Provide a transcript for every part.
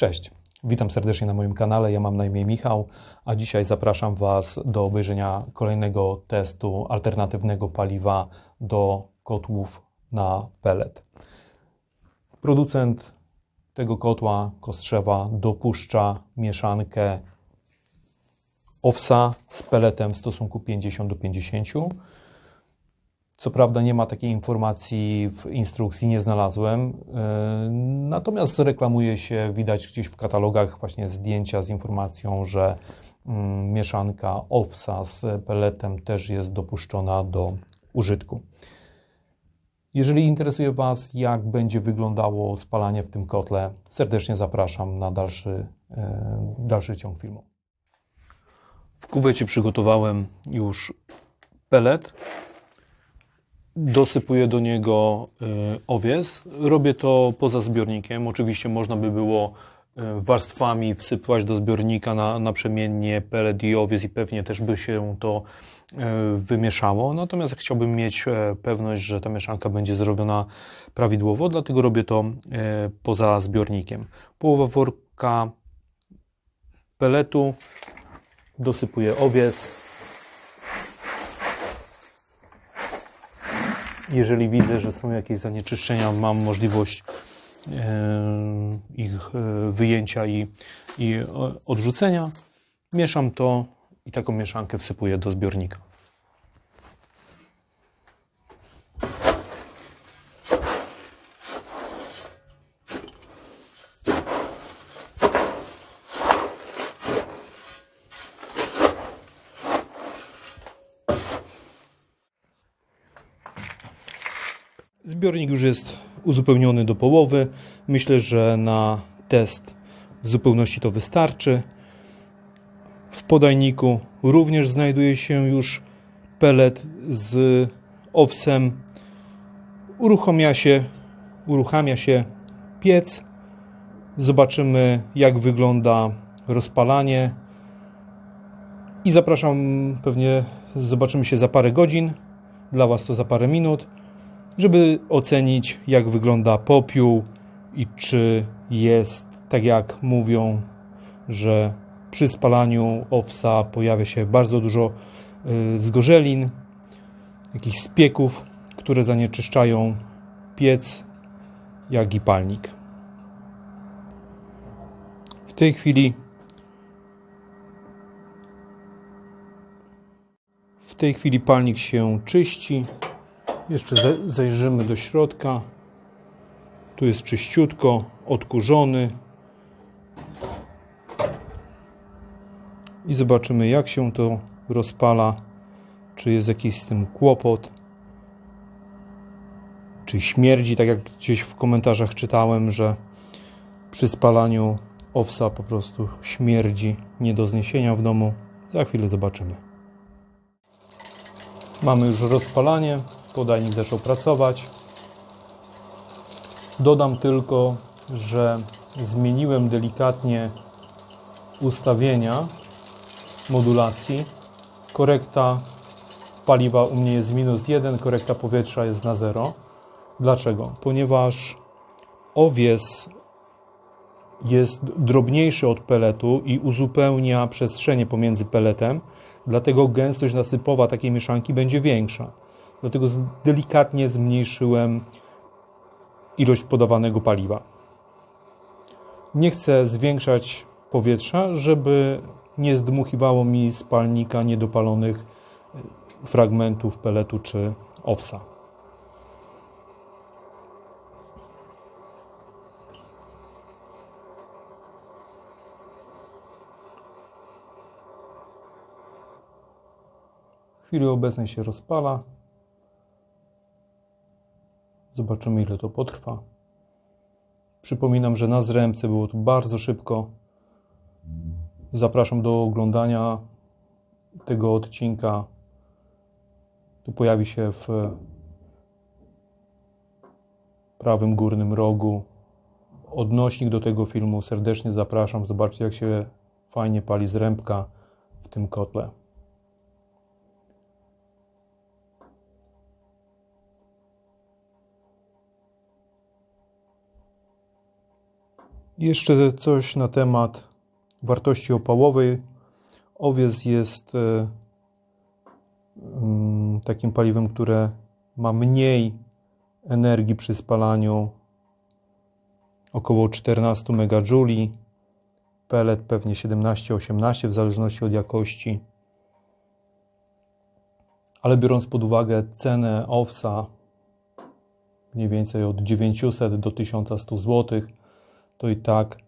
Cześć, witam serdecznie na moim kanale. Ja mam na imię Michał, a dzisiaj zapraszam Was do obejrzenia kolejnego testu alternatywnego paliwa do kotłów na pellet. Producent tego kotła Kostrzewa dopuszcza mieszankę owsa z pelletem w stosunku 50 do 50. Co prawda nie ma takiej informacji w instrukcji, nie znalazłem. Yy, Natomiast reklamuje się, widać gdzieś w katalogach właśnie zdjęcia z informacją, że mm, mieszanka owsa z pelletem też jest dopuszczona do użytku. Jeżeli interesuje Was, jak będzie wyglądało spalanie w tym kotle, serdecznie zapraszam na dalszy, yy, dalszy ciąg filmu. W kuwecie przygotowałem już pelet. Dosypuję do niego y, owies. Robię to poza zbiornikiem. Oczywiście można by było y, warstwami wsypać do zbiornika na, naprzemiennie pelet i owies i pewnie też by się to y, wymieszało. Natomiast chciałbym mieć e, pewność, że ta mieszanka będzie zrobiona prawidłowo, dlatego robię to e, poza zbiornikiem. Połowa worka peletu, dosypuję owies. Jeżeli widzę, że są jakieś zanieczyszczenia, mam możliwość e, ich e, wyjęcia i, i odrzucenia. Mieszam to i taką mieszankę wsypuję do zbiornika. Zbiornik już jest uzupełniony do połowy. Myślę, że na test w zupełności to wystarczy. W podajniku również znajduje się już pelet z owsem. Uruchamia się, uruchamia się piec. Zobaczymy, jak wygląda rozpalanie. I zapraszam, pewnie zobaczymy się za parę godzin. Dla Was to za parę minut żeby ocenić, jak wygląda popiół i czy jest, tak jak mówią, że przy spalaniu owsa pojawia się bardzo dużo y, zgorzelin, jakichś spieków, które zanieczyszczają piec, jak i palnik. W tej chwili w tej chwili palnik się czyści. Jeszcze zajrzymy do środka. Tu jest czyściutko, odkurzony. I zobaczymy, jak się to rozpala. Czy jest jakiś z tym kłopot. Czy śmierdzi, tak jak gdzieś w komentarzach czytałem, że przy spalaniu owsa po prostu śmierdzi nie do zniesienia w domu. Za chwilę zobaczymy. Mamy już rozpalanie podajnik zaczął pracować. Dodam tylko, że zmieniłem delikatnie ustawienia modulacji. Korekta paliwa u mnie jest minus 1, korekta powietrza jest na 0. Dlaczego? Ponieważ owies jest drobniejszy od peletu i uzupełnia przestrzenie pomiędzy peletem, dlatego gęstość nasypowa takiej mieszanki będzie większa. Dlatego delikatnie zmniejszyłem ilość podawanego paliwa. Nie chcę zwiększać powietrza, żeby nie zdmuchiwało mi spalnika niedopalonych fragmentów peletu czy owsa. W chwili obecnej się rozpala. Zobaczymy, ile to potrwa. Przypominam, że na zrębce było to bardzo szybko. Zapraszam do oglądania tego odcinka. Tu pojawi się w prawym górnym rogu odnośnik do tego filmu. Serdecznie zapraszam. Zobaczcie, jak się fajnie pali zrębka w tym kotle. Jeszcze coś na temat wartości opałowej. Owiec jest e, mm, takim paliwem, które ma mniej energii przy spalaniu, około 14 MJ, pelet pewnie 17-18 w zależności od jakości. Ale biorąc pod uwagę cenę owsa mniej więcej od 900 do 1100 zł, to i tak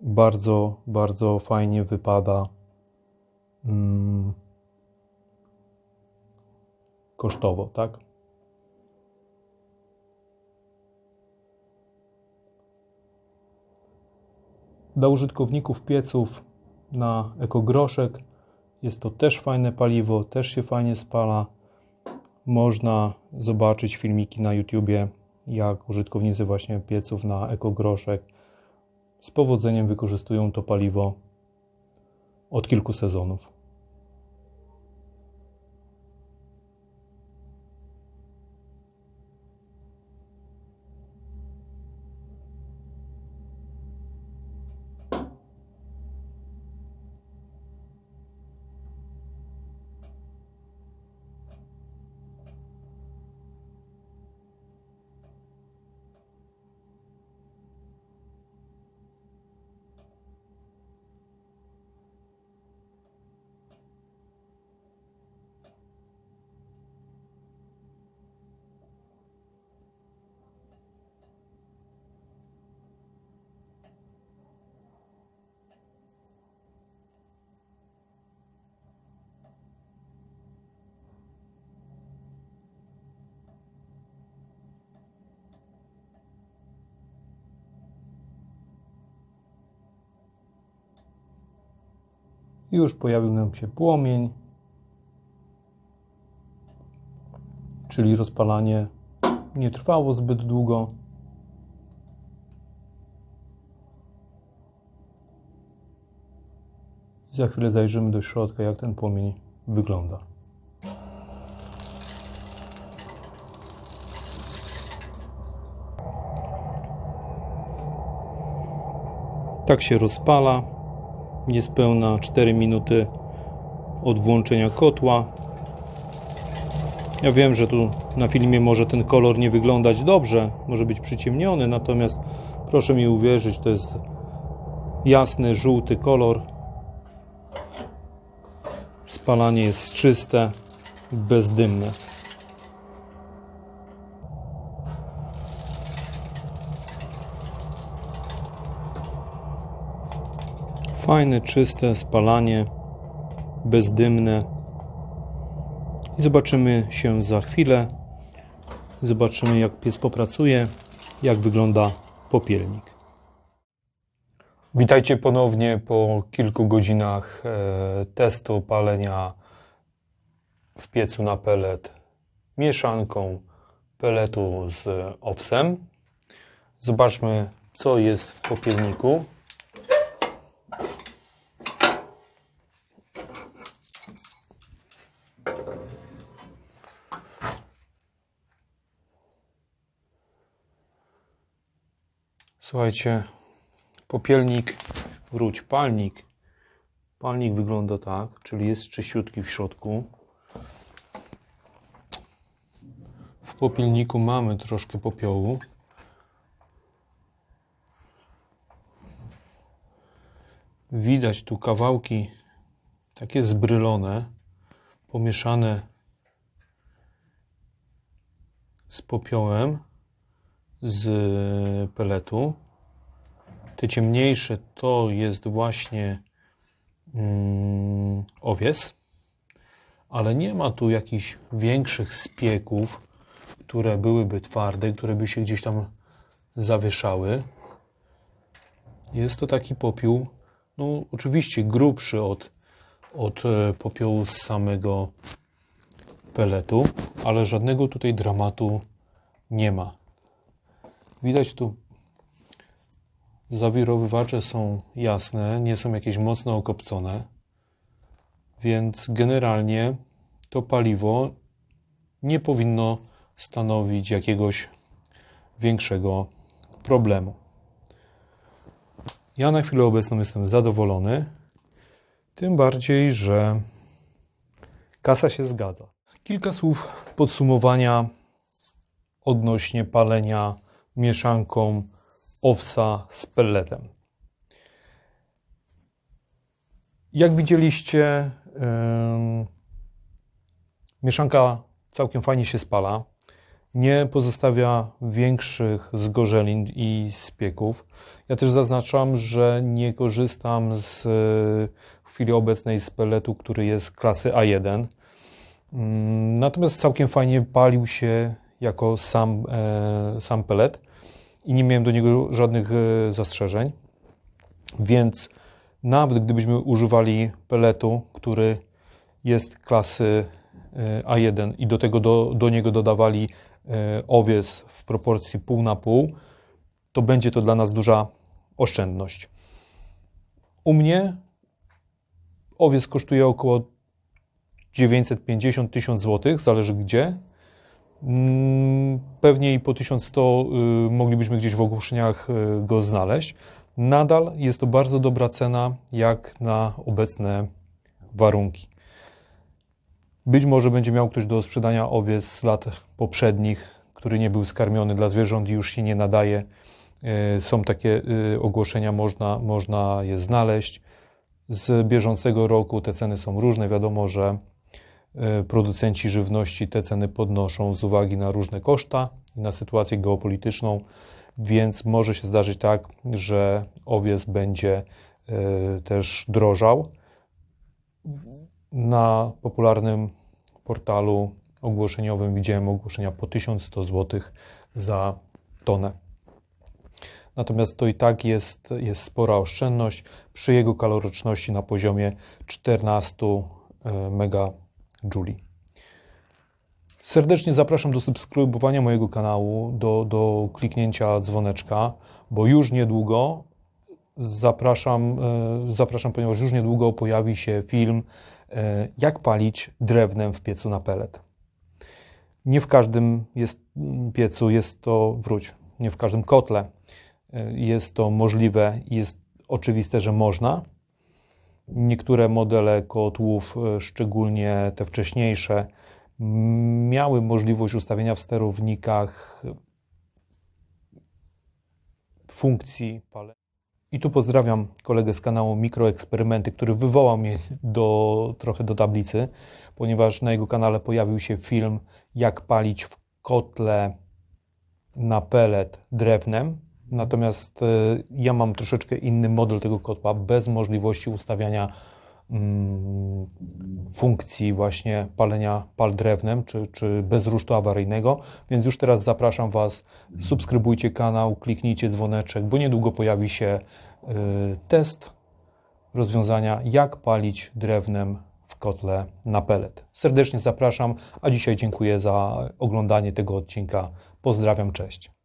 bardzo, bardzo fajnie wypada mm, kosztowo, tak? Dla użytkowników pieców na ekogroszek jest to też fajne paliwo, też się fajnie spala. Można zobaczyć filmiki na YouTubie, jak użytkownicy właśnie pieców na ekogroszek z powodzeniem wykorzystują to paliwo od kilku sezonów. Już pojawił nam się płomień, czyli rozpalanie nie trwało zbyt długo. Za chwilę zajrzymy do środka, jak ten płomień wygląda. Tak się rozpala niespełna 4 minuty od włączenia kotła. Ja wiem, że tu na filmie może ten kolor nie wyglądać dobrze, może być przyciemniony, natomiast proszę mi uwierzyć, to jest jasny, żółty kolor. Spalanie jest czyste, bezdymne. Fajne, czyste spalanie, bezdymne. I zobaczymy się za chwilę. Zobaczymy, jak piec popracuje, jak wygląda popielnik. Witajcie ponownie po kilku godzinach e, testu palenia w piecu na pelet mieszanką peletu z owsem. Zobaczmy, co jest w popielniku. Słuchajcie, popielnik, wróć, palnik. Palnik wygląda tak, czyli jest czyściutki w środku. W popielniku mamy troszkę popiołu. Widać tu kawałki takie zbrylone, pomieszane z popiołem z peletu. Te ciemniejsze to jest właśnie mm, owies, ale nie ma tu jakichś większych spieków, które byłyby twarde, które by się gdzieś tam zawieszały. Jest to taki popiół, no oczywiście grubszy od, od e, popiołu z samego peletu, ale żadnego tutaj dramatu nie ma. Widać tu zawirowywacze są jasne, nie są jakieś mocno okopcone, więc generalnie to paliwo nie powinno stanowić jakiegoś większego problemu. Ja na chwilę obecną jestem zadowolony, tym bardziej, że kasa się zgadza. Kilka słów podsumowania odnośnie palenia mieszanką owsa z pelletem. Jak widzieliście, ym, mieszanka całkiem fajnie się spala. Nie pozostawia większych zgorzelin i spieków. Ja też zaznaczam, że nie korzystam z, w chwili obecnej z pelletu, który jest klasy A1. Ym, Natomiast całkiem fajnie palił się jako sam, e, sam pellet i nie miałem do niego żadnych e, zastrzeżeń. Więc nawet gdybyśmy używali peletu, który jest klasy e, A1 i do tego do, do niego dodawali e, owies w proporcji pół na pół, to będzie to dla nas duża oszczędność. U mnie owies kosztuje około 950-1000 zł, zależy gdzie. Mm, Pewnie i po 1100 y, moglibyśmy gdzieś w ogłoszeniach y, go znaleźć. Nadal jest to bardzo dobra cena, jak na obecne warunki. Być może będzie miał ktoś do sprzedania owiec z lat poprzednich, który nie był skarmiony dla zwierząt i już się nie nadaje. Y, Są takie ogłoszenia, można, można je znaleźć. Z bieżącego roku te ceny są różne. Wiadomo, że producenci żywności te ceny podnoszą z uwagi na różne koszta na sytuację geopolityczną, więc może się zdarzyć tak, że owiec będzie y, też drożał. Na popularnym portalu ogłoszeniowym widziałem ogłoszenia po 1100 zł za tonę. Natomiast to i tak jest, jest spora oszczędność przy jego kaloryczności na poziomie 14 megajuli. Serdecznie zapraszam do subskrybowania mojego kanału, do, do kliknięcia dzwoneczka, bo już niedługo zapraszam, e, zapraszam, ponieważ już niedługo pojawi się film, e, jak palić drewnem w piecu na pelet. Nie w każdym jest, piecu jest to, wróć, nie w każdym kotle e, jest to możliwe i jest oczywiste, że można. Niektóre modele kotłów, e, szczególnie te wcześniejsze, miały możliwość ustawienia w sterownikach funkcji palenia. I tu pozdrawiam kolegę z kanału Mikroeksperymenty, który wywołał mnie do, trochę do tablicy, ponieważ na jego kanale pojawił się film, jak palić w kotle na pelet drewnem. Natomiast e, ja mam troszeczkę inny model tego kotła, bez możliwości ustawiania mm, funkcji właśnie palenia pal drewnem, czy, czy bez rusztu awaryjnego. Więc już teraz zapraszam Was, subskrybujcie kanał, kliknijcie dzwoneczek, bo niedługo pojawi się y, test rozwiązania, jak palić drewnem w kotle na pelet. Serdecznie zapraszam, a dzisiaj dziękuję za oglądanie tego odcinka. Pozdrawiam, cześć.